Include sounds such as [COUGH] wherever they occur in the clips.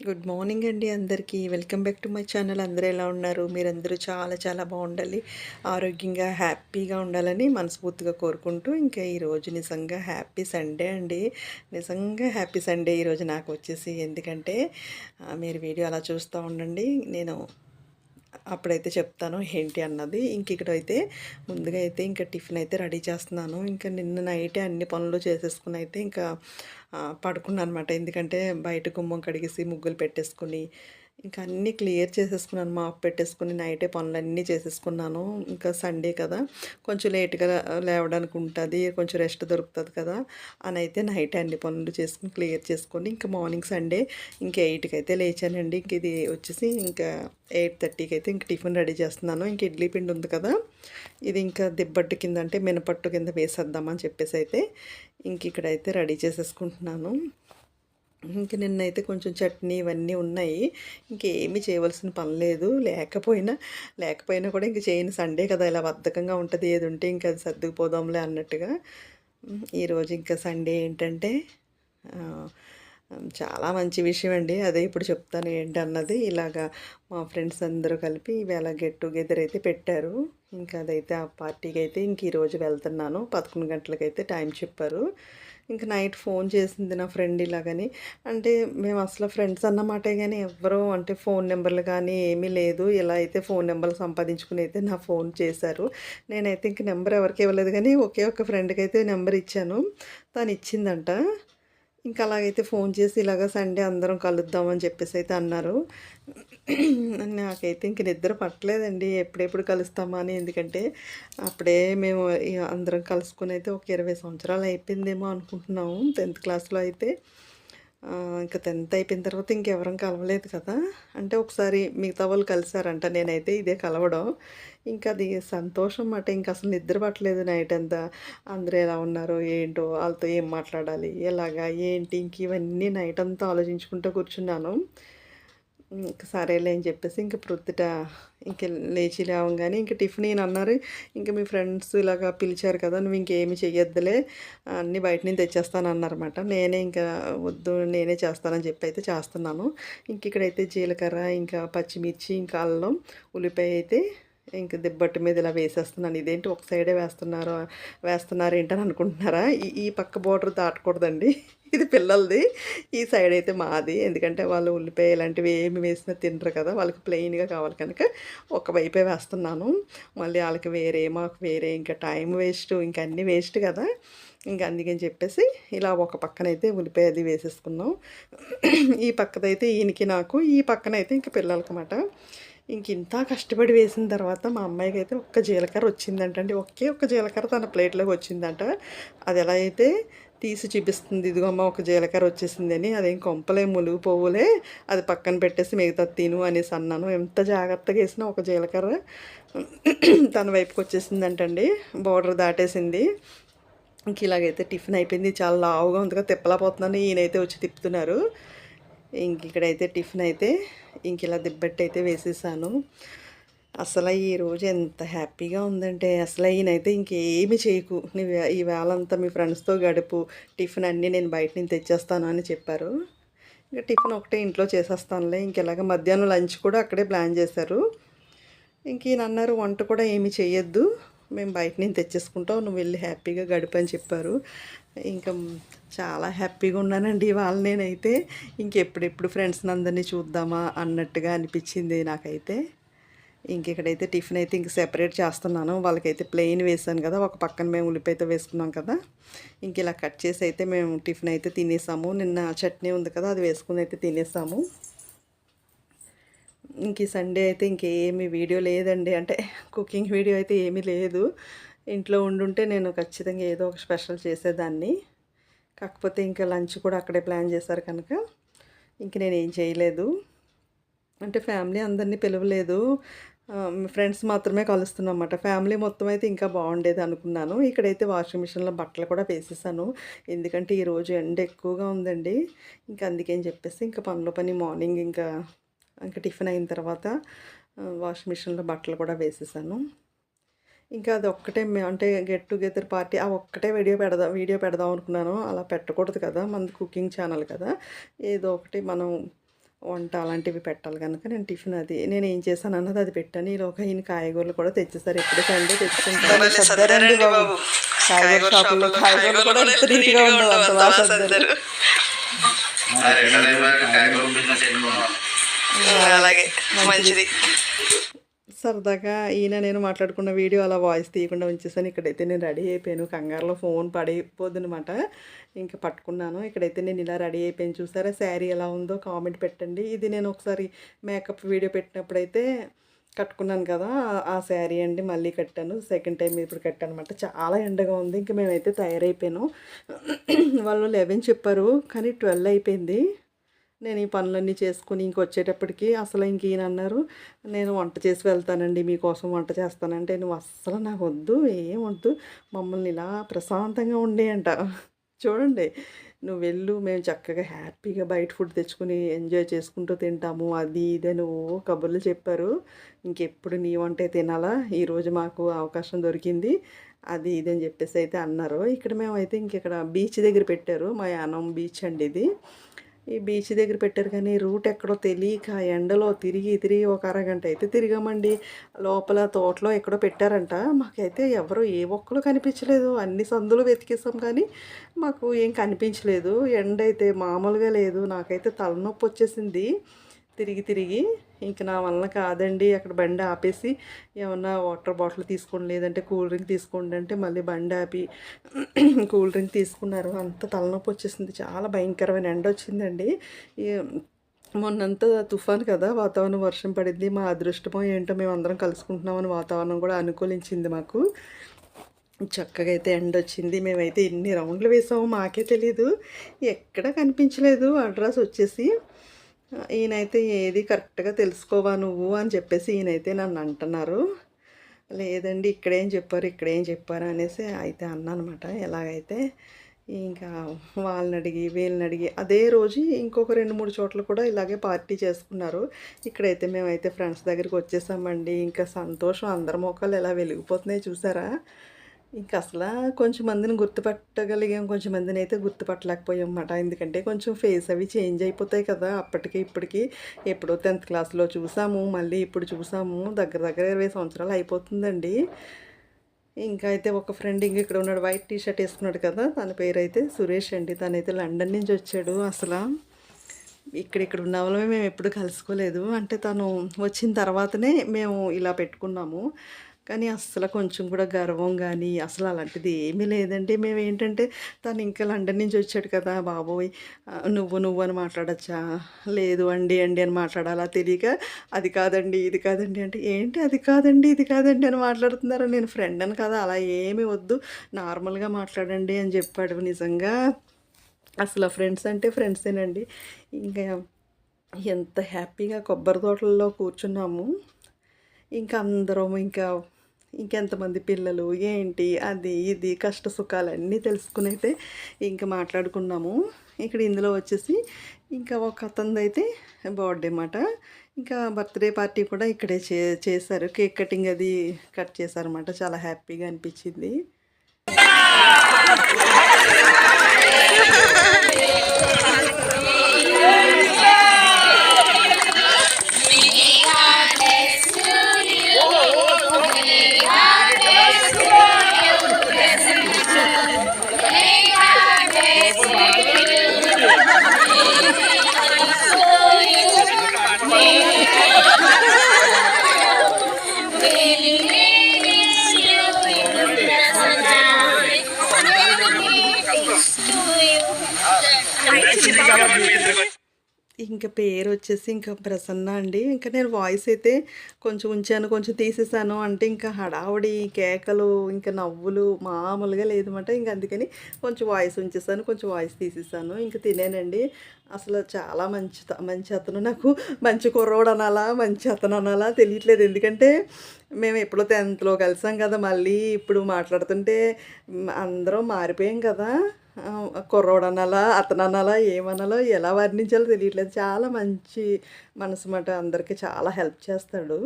Good morning అండి అందరికీ. Welcome back to my channel అందరూ ఎలా ఉన్నారు? మీరందరూ చాలా చాలా బాగుండాలి. ఆరోగ్యంగా హ్యాపీగా ఉండాలని మనస్ఫూర్తిగా కోరుకుంటూ ఇంకా ఈరోజు నిజంగా హ్యాపీ సండే అండి. నిజంగా హ్యాపీ సండే ఈరోజు నాకు వచ్చేసి. ఎందుకంటే మీరు వీడియో అలా చూస్తూ ఉండండి. నేను అప్పుడైతే చెప్తాను ఏంటి అన్నది. ఇంక ఇక్కడైతే ముందుగా అయితే ఇంకా టిఫిన్ అయితే రెడీ చేస్తున్నాను. ఇంకా నిన్న నైటే అన్ని పనులు చేసేసుకుని అయితే ఇంకా పడుకున్నాను అనమాట ఎందుకంటే బయట గుమ్మం కడిగేసి ముగ్గులు పెట్టేసుకుని ఇంకా అన్నీ క్లియర్ చేసేసుకున్నాను. మాప్ పెట్టేసుకుని నైటే పనులన్నీ చేసేసుకున్నాను. ఇంకా సండే కదా కొంచెం లేట్గా లేవడానికి ఉంటుంది కొంచెం రెస్ట్ దొరుకుతుంది కదా అని అయితే నైట్ అన్ని పనులు చేసుకుని క్లియర్ చేసుకొని ఇంకా మార్నింగ్ సండే ఇంకా ఎయిట్కి అయితే లేచానండి. ఇంక ఇది వచ్చేసి ఇంకా ఎయిట్ థర్టీకి అయితే ఇంక టిఫిన్ రెడీ చేస్తున్నాను. ఇంక ఇడ్లీ పిండి ఉంది కదా ఇది ఇంకా దిబ్బట్టు కింద అంటే మినపట్టు కింద వేసేద్దామని చెప్పేసి అయితే ఇంక ఇక్కడైతే రెడీ చేసేసుకుంటున్నాను. ఇంక నిన్నైతే కొంచెం చట్నీ ఇవన్నీ ఉన్నాయి. ఇంకేమీ చేయవలసిన పని లేదు. లేకపోయినా లేకపోయినా కూడా ఇంక చేయని. సండే కదా ఇలా బద్ధకంగా ఉంటుంది. ఏది ఉంటే ఇంకా అది సర్దుకుపోదాంలే అన్నట్టుగా. ఈరోజు ఇంకా సండే ఏంటంటే చాలా మంచి విషయం అండి. అదే ఇప్పుడు చెప్తాను ఏంటన్నది. ఇలాగా మా ఫ్రెండ్స్ అందరూ కలిపి ఇవాళ గెట్ టుగెదర్ అయితే పెట్టారు. ఇంకా అదైతే ఆ పార్టీకి అయితే ఇంక ఈరోజు వెళ్తున్నాను. పదకొండు గంటలకైతే టైం చెప్పారు. ఇంక నైట్ ఫోన్ చేసింది నా ఫ్రెండ్ ఇలాగని. అంటే మేము అసలు ఫ్రెండ్స్ అన్నమాటే కానీ ఎవ్వరూ అంటే ఫోన్ నెంబర్లు కానీ ఏమీ లేదు. ఇలా అయితే ఫోన్ నెంబర్లు సంపాదించుకుని అయితే నా ఫోన్ చేశారు. నేనైతే ఇంక నెంబర్ ఎవరికి ఇవ్వలేదు కానీ ఒకే ఒక ఫ్రెండ్కి అయితే నెంబర్ ఇచ్చాను. తను ఇచ్చిందంట. ఇంకా అలాగైతే ఫోన్ చేసి ఇలాగ సండే అందరం కలుద్దామని చెప్పేసి అయితే అన్నారు. నాకైతే ఇంక నిద్ర పట్టలేదండి. ఎప్పుడెప్పుడు కలుస్తామా అని. ఎందుకంటే అప్పుడే మేము అందరం కలుసుకుని అయితే ఒక ఇరవై సంవత్సరాలు అయిపోయిందేమో అనుకుంటున్నాము. టెన్త్ క్లాస్లో అయితే. ఇంకా టెన్త్ అయిపోయిన తర్వాత ఇంకెవరం కలవలేదు కదా. అంటే ఒకసారి మిగతా వాళ్ళు కలిసారంట నేనైతే ఇదే కలవడం. ఇంకా అది సంతోషం మాట ఇంకా అసలు నిద్ర పట్టలేదు నైట్ అంతా. అందరూ ఎలా ఉన్నారో ఏంటో వాళ్ళతో ఏం మాట్లాడాలి ఎలాగా ఏంటి ఇంక ఇవన్నీ నైట్ అంతా ఆలోచించుకుంటూ కూర్చున్నాను. ఇంక సరేలే అని చెప్పేసి ఇంక ప్రొద్దుట ఇంక లేచి లేవగానే ఇంక టిఫిన్ ఈయన అన్నారు. ఇంక మీ ఫ్రెండ్స్ ఇలాగా పిలిచారు కదా నువ్వు ఇంకేమి చెయ్యొద్దులే అన్నీ బయట నుంచి తెచ్చేస్తాను అన్నారన్నమాట. నేనే ఇంకా వద్దు నేనే చేస్తానని చెప్పి అయితే చేస్తున్నాను. ఇంక ఇక్కడైతే జీలకర్ర ఇంకా పచ్చిమిర్చి ఇంకా అల్లం ఉల్లిపాయ అయితే ఇంక దిబ్బట్టు మీద ఇలా వేసేస్తున్నాను. ఇదేంటి ఒక సైడే వేస్తున్నారు వేస్తున్నారు ఏంటని అనుకుంటున్నారా? ఈ ఈ పక్క బోర్డర్ దాటకూడదండి. ఇది పిల్లలది. ఈ సైడ్ అయితే మాది. ఎందుకంటే వాళ్ళు ఉల్లిపాయ ఇలాంటివి ఏమి వేసినా తినరు కదా. వాళ్ళకి ప్లెయిన్గా కావాలి కనుక ఒకవైపే వేస్తున్నాను. మళ్ళీ వాళ్ళకి వేరే మాకు వేరే ఇంకా టైం వేస్ట్ ఇంకా అన్నీ వేస్ట్ కదా. ఇంకా అందుకని చెప్పేసి ఇలా ఒక పక్కనైతే ఉల్లిపాయ అది వేసేసుకున్నాం. ఈ పక్కదైతే ఈయనకి నాకు ఈ పక్కనైతే ఇంకా పిల్లలకి అన్నమాట. ఇంక ఇంత కష్టపడి వేసిన తర్వాత మా అమ్మాయికి అయితే ఒక్క జీలకర్ర వచ్చిందంట అండి ఒకే ఒక్క జీలకర్ర తన ప్లేట్లోకి వచ్చిందంట. అది ఎలా అయితే తీసి చూపిస్తుంది ఇదిగో అమ్మ ఒక జీలకర్ర వచ్చేసిందని అదేం కొంపలే ములుగు పువ్వులే అది పక్కన పెట్టేసి మిగతా తిను అనేసి అన్నాను. ఎంత జాగ్రత్తగా వేసినా ఒక జీలకర్ర తన వైపుకి వచ్చేసిందంటండి. బోర్డర్ దాటేసింది. ఇంక ఇలాగైతే టిఫిన్ అయిపోయింది. చాలా లావుగా ఉందిగా తిప్పలేకపోతున్నాను ఈయనైతే వచ్చి తిప్పుతున్నారు. ఇంక ఇక్కడైతే టిఫిన్ అయితే ఇంక ఇలా దిబ్బెట్టి అయితే వేసేసాను. అసలు ఈ రోజు ఎంత హ్యాపీగా ఉందంటే అసలు ఈయనైతే ఇంకేమి చేయకు. నువ్వు ఈవేళంతా మీ ఫ్రెండ్స్తో గడుపు టిఫిన్ అన్నీ నేను బయట నుంచి తెచ్చేస్తాను అని చెప్పారు. ఇంకా టిఫిన్ ఒకటే ఇంట్లో చేసేస్తానులే. ఇంక ఇలాగ మధ్యాహ్నం లంచ్ కూడా అక్కడే ప్లాన్ చేశారు. ఇంక ఈయన అన్నారు వంట కూడా ఏమి చేయొద్దు మేము బయట నుంచి తెచ్చేసుకుంటాం నువ్వు వెళ్ళి హ్యాపీగా గడిపని చెప్పారు. ఇంకా చాలా హ్యాపీగా ఉన్నానండి ఇవాళ నేనైతే. ఇంకెప్పుడెప్పుడు ఫ్రెండ్స్ని అందరినీ చూద్దామా అన్నట్టుగా అనిపించింది నాకైతే. ఇంక ఇక్కడైతే టిఫిన్ అయితే ఇంక సెపరేట్ చేస్తున్నాను. వాళ్ళకైతే ప్లెయిన్ వేసాను కదా ఒక పక్కన మేము ఉల్లిపాయతో వేసుకున్నాం కదా. ఇంక ఇలా కట్ చేసి అయితే మేము టిఫిన్ అయితే తినేసాము. నిన్న చట్నీ ఉంది కదా అది వేసుకుని అయితే తినేసాము. ఇంక సండే అయితే ఇంకేమి వీడియో లేదండి. అంటే కుకింగ్ వీడియో అయితే ఏమీ లేదు. ఇంట్లో ఉండుంటే నేను ఖచ్చితంగా ఏదో ఒక స్పెషల్ చేసేదాన్ని. కాకపోతే ఇంకా లంచ్ కూడా అక్కడే ప్లాన్ చేశారు కనుక ఇంక నేను ఏం చేయలేదు. అంటే ఫ్యామిలీ అందరినీ పిలవలేదు. ఫ్రెండ్స్ మాత్రమే కలుస్తున్నాం అన్నమాట ఫ్యామిలీ మొత్తం అయితే ఇంకా బాగుండేది అనుకున్నాను. ఇక్కడైతే వాషింగ్ మిషన్లో బట్టలు కూడా వేసేసాను. ఎందుకంటే ఈరోజు ఎండ ఎక్కువగా ఉందండి. ఇంకా అందుకని చెప్పేసి ఇంకా పనిలో పని మార్నింగ్ ఇంకా ఇంకా టిఫిన్ అయిన తర్వాత వాషింగ్ మిషన్లో బట్టలు కూడా వేసేసాను. ఇంకా అది ఒక్కటే మే- అంటే గెట్ టుగెదర్ పార్టీ ఆ ఒక్కటే వీడియో పెడదాం వీడియో పెడదాం అనుకున్నాను. అలా పెట్టకూడదు కదా మనది కుకింగ్ ఛానల్ కదా. ఏదో ఒకటి మనం వంట అలాంటివి పెట్టాలి కనుక నేను టిఫిన్ అది నేను ఏం చేశాను అన్నది అది పెట్టాను. ఈలోక ఈయన కాయగూరలు కూడా తెచ్చేసారు. ఎప్పుడు సండే తెచ్చుకుంటాను సర్దారండి బాబు. కాయగూర షాపుల్లో కాయగూరలు కూడా ఎంత నీట్గా ఉండవు అంత బాగా సర్దారు? అలాగే. మంచిది. సరదాగా ఈయన నేను మాట్లాడుకున్న వీడియో అలా వాయిస్ తీయకుండా ఉంచేసాను. ఇక్కడైతే నేను రెడీ అయిపోయాను. కంగారులో ఫోన్ పడిపోద్దనమాట ఇంకా పట్టుకున్నాను. ఇక్కడైతే నేను ఇలా రెడీ అయిపోయాను. చూసారా శారీ ఎలా ఉందో కామెంట్ పెట్టండి. ఇది నేను ఒకసారి మేకప్ వీడియో పెట్టినప్పుడైతే కట్టుకున్నాను కదా ఆ- ఆ శారీ అండి. మళ్ళీ కట్టాను. సెకండ్ టైం ఇప్పుడు కట్టాను అనమాట చాలా ఎండగా ఉంది. ఇంకా మేమైతే తయారైపోయాను. వాళ్ళు లెవెన్ చెప్పారు కానీ ట్వెల్వ్ అయిపోయింది. నేను ఈ పనులన్నీ చేసుకుని ఇంకొచ్చేటప్పటికి అసలు ఇంక ఈయన అన్నారు నేను వంట చేసి వెళ్తానండి మీకోసం వంట చేస్తానంటే. నువ్వు అస్సలు నాకు వద్దు ఏం వద్దు మమ్మల్ని ఇలా ప్రశాంతంగా ఉండేయంట చూడండి నువ్వు వెళ్ళు మేము చక్కగా హ్యాపీగా బయట ఫుడ్ తెచ్చుకుని ఎంజాయ్ చేసుకుంటూ తింటాము అది ఇది నువ్వు కబుర్లు చెప్పారు. ఇంకెప్పుడు నీ వంటే తినాలా? ఈరోజు మాకు అవకాశం దొరికింది అది ఇది అని చెప్పేసి అయితే అన్నారు. ఇక్కడ మేమైతే ఇంక ఇక్కడ బీచ్ దగ్గర పెట్టారు మా యానం బీచ్ అండి ఇది. ఈ బీచ్ దగ్గర పెట్టారు కానీ రూట్ ఎక్కడో తెలియక ఎండలో తిరిగి తిరిగి ఒక అరగంట అయితే తిరిగామండి. లోపల తోటలో ఎక్కడో పెట్టారంట. మాకైతే ఎవరు ఏ ఒక్కరు కనిపించలేదు. అన్ని సందులు వెతికేసాం కానీ మాకు ఏం కనిపించలేదు. ఎండ అయితే మామూలుగా లేదు. నాకైతే తలనొప్పి వచ్చేసింది. తిరిగి తిరిగి ఇంక నా వల్ల కాదండి. అక్కడ బండి ఆపేసి ఏమన్నా వాటర్ బాటిల్ తీసుకోండి లేదంటే కూల్ డ్రింక్ తీసుకోండి అంటే మళ్ళీ బండి ఆపి [CLEARS THROAT] కూల్ డ్రింక్ తీసుకున్నారు. అంత తలనొప్పి వచ్చేసింది. చాలా భయంకరమైన ఎండ వచ్చిందండి. మొన్నంతా తుఫాన్ కదా వాతావరణం వర్షం పడింది. మా అదృష్టమో ఏంటో మేము అందరం కలుసుకుంటున్నామని వాతావరణం కూడా అనుకూలించింది మాకు. చక్కగా అయితే ఎండ వచ్చింది. మేమైతే ఎన్ని రౌండ్లు వేసామో మాకే తెలియదు ఎక్కడా కనిపించలేదు. అడ్రస్ వచ్చేసి ఈయనైతే ఏది కరెక్ట్గా తెలుసుకోవా నువ్వు అని చెప్పేసి ఈయనైతే నన్ను అంటున్నారు. లేదండి ఇక్కడేం చెప్పారు ఇక్కడేం చెప్పారు అనేసి అయితే అన్నమాట ఎలాగైతే ఇంకా వాళ్ళని అడిగి వీళ్ళని అడిగి అదే రోజు ఇంకొక రెండు మూడు చోట్ల కూడా ఇలాగే పార్టీ చేసుకున్నారు. ఇక్కడైతే మేమైతే ఫ్రెండ్స్ దగ్గరికి వచ్చేసామండి. ఇంకా సంతోషం అందరి మొక్కలు ఎలా వెలిగిపోతున్నాయి చూసారా? ఇంకా అసలు కొంచెం మందిని గుర్తుపట్టగలిగాం. కొంచెం మందిని అయితే గుర్తుపట్టలేకపోయాం అన్నమాట ఎందుకంటే కొంచెం ఫేస్ అవి చేంజ్ అయిపోతాయి కదా. అప్పటికి ఇప్పటికి ఎప్పుడో టెన్త్ క్లాస్లో చూసాము. మళ్ళీ ఇప్పుడు చూసాము. దగ్గర దగ్గర ఇరవై సంవత్సరాలు అయిపోతుందండి. ఇంకా అయితే ఒక ఫ్రెండ్ ఇంక ఇక్కడ ఉన్నాడు. వైట్ టీ షర్ట్ వేసుకున్నాడు కదా. తన పేరు అయితే సురేష్ అండి. తనైతే లండన్ నుంచి వచ్చాడు అసలు. ఇక్కడ ఇక్కడ ఉన్న వాళ్ళమే మేము ఎప్పుడు కలుసుకోలేదు. అంటే తను వచ్చిన తర్వాతనే మేము ఇలా పెట్టుకున్నాము. కానీ అస్సలు కొంచెం కూడా గర్వం కానీ అసలు అలాంటిది ఏమీ లేదండి. మేము ఏంటంటే తను ఇంకా లండన్ నుంచి వచ్చాడు కదా బాబోయ్ నువ్వు నువ్వు అని మాట్లాడచ్చా? లేదు అండి అండి అని మాట్లాడాలా తెలియక అది కాదండి ఇది కాదండి అంటే ఏంటి అది కాదండి ఇది కాదండి అని మాట్లాడుతున్నారు? నేను ఫ్రెండ్ అని కదా అలా ఏమీ వద్దు నార్మల్గా మాట్లాడండి అని చెప్పాడు నిజంగా. అసలు ఫ్రెండ్స్ అంటే ఫ్రెండ్సేనండి. ఇంకా ఎంత హ్యాపీగా కొబ్బరి తోటల్లో కూర్చున్నాము. ఇంకా అందరం ఇంకా ఇంకెంతమంది పిల్లలు ఏంటి అది ఇది కష్ట సుఖాలన్నీ తెలుసుకుని అయితే ఇంకా మాట్లాడుకున్నాము. ఇక్కడ ఇందులో వచ్చేసి ఇంకా ఒక అతనిది అయితే బర్త్డే అన్నమాట ఇంకా బర్త్డే పార్టీ కూడా ఇక్కడే చే చేశారు. కేక్ కటింగ్ అది కట్ చేశారన్నమాట. చాలా హ్యాపీగా అనిపించింది. ఇంకా పేరు వచ్చేసి ఇంకా ప్రసన్న అండి. ఇంకా నేను వాయిస్ అయితే కొంచెం ఉంచాను కొంచెం తీసేసాను. అంటే ఇంకా హడావుడి కేకలు ఇంకా నవ్వులు మామూలుగా లేదన్నమాట. ఇంకా అందుకని కొంచెం వాయిస్ ఉంచేసాను కొంచెం వాయిస్ తీసేసాను. ఇంకా తినేనండి. అసలు చాలా మంచి మంచి అతను నాకు. మంచి కుర్రోడు అనాలా మంచి అతను అనాలా తెలియట్లేదు. ఎందుకంటే మేము ఎప్పుడో టెన్త్లో కలిసాం కదా మళ్ళీ. ఇప్పుడు మాట్లాడుతుంటే అందరం మారిపోయాం కదా. కుర్రోడనాలా కుర్రోడు అనాలా ఏమనాలో ఎలా వర్ణించాలో తెలియట్లేదు. చాలా మంచి మనసు మాట అందరికీ చాలా హెల్ప్ చేస్తాడు.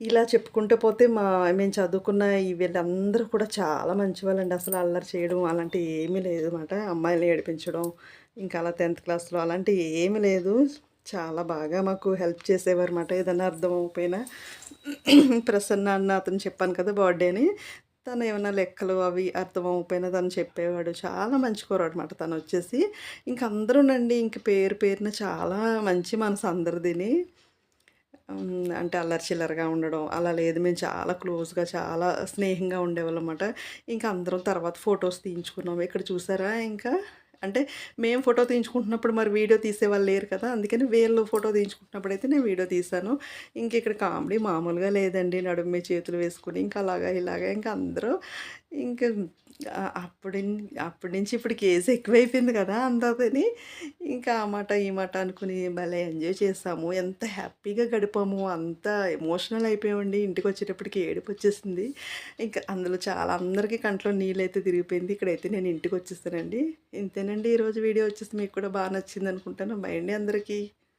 ఇలా చెప్పుకుంటూ పోతే మా మేము చదువుకున్న ఈ వీళ్ళందరూ కూడా చాలా మంచివాళ్ళండి. అసలు అల్లరి చేయడం అలాంటివి ఏమీ లేదు అనమాట అమ్మాయిలు ఏడిపించడం ఇంకా అలా టెన్త్ క్లాస్లో అలాంటివి ఏమీ లేదు. చాలా బాగా మాకు హెల్ప్ చేసేవారు అనమాట ఏదైనా అర్థం అవ్వకపోయినా. [CLEARS THROAT] ప్రసన్న అన్న అతను చెప్పాను కదా బర్త్డే అని తను ఏమైనా లెక్కలు అవి అర్థం అవ్వకపోయినా తను చెప్పేవాడు. చాలా మంచి కూర అనమాట తను వచ్చేసి. ఇంక అందరూనండి ఇంక పేరు పేరున చాలా మంచి మనసు అందరిదిని. అంటే అల్లరి చిల్లరగా ఉండడం అలా లేదు. మేము చాలా క్లోజ్గా చాలా స్నేహంగా ఉండేవాళ్ళం అనమాట ఇంకా అందరం తర్వాత ఫొటోస్ తీయించుకున్నాం. ఇక్కడ చూసారా? ఇంకా అంటే మేము ఫోటో తీయించుకుంటున్నప్పుడు మరి వీడియో తీసేవాళ్ళు లేరు కదా అందుకని వీళ్ళు ఫోటో తీయించుకుంటున్నప్పుడు అయితే నేను వీడియో తీశాను ఇంక ఇక్కడ కామెడీ మామూలుగా లేదండి నడుము చేతులు వేసుకుని ఇంకా అలాగా ఇలాగా ఇంకా అందరూ ఇంకా అప్పుడు అప్పటి నుంచి ఇప్పుడు కేసు ఎక్కువైపోయింది కదా అందరిని ఇంకా ఆ మాట ఈ మాట అనుకుని భలే ఎంజాయ్ చేసాము. ఎంత హ్యాపీగా గడిపాము. అంత ఎమోషనల్ అయిపోయామండి. ఇంటికి వచ్చేటప్పటికి ఏడుపు వచ్చేసింది ఇంకా అందులో చాలా అందరికీ కంట్లో నీళ్ళు అయితే తిరిగిపోయింది. ఇక్కడైతే నేను ఇంటికి వచ్చేస్తానండి ఇంతేనండి. ఈరోజు వీడియో వచ్చేసి మీకు కూడా బాగా నచ్చింది అనుకుంటాను మైండ్ అందరికీ.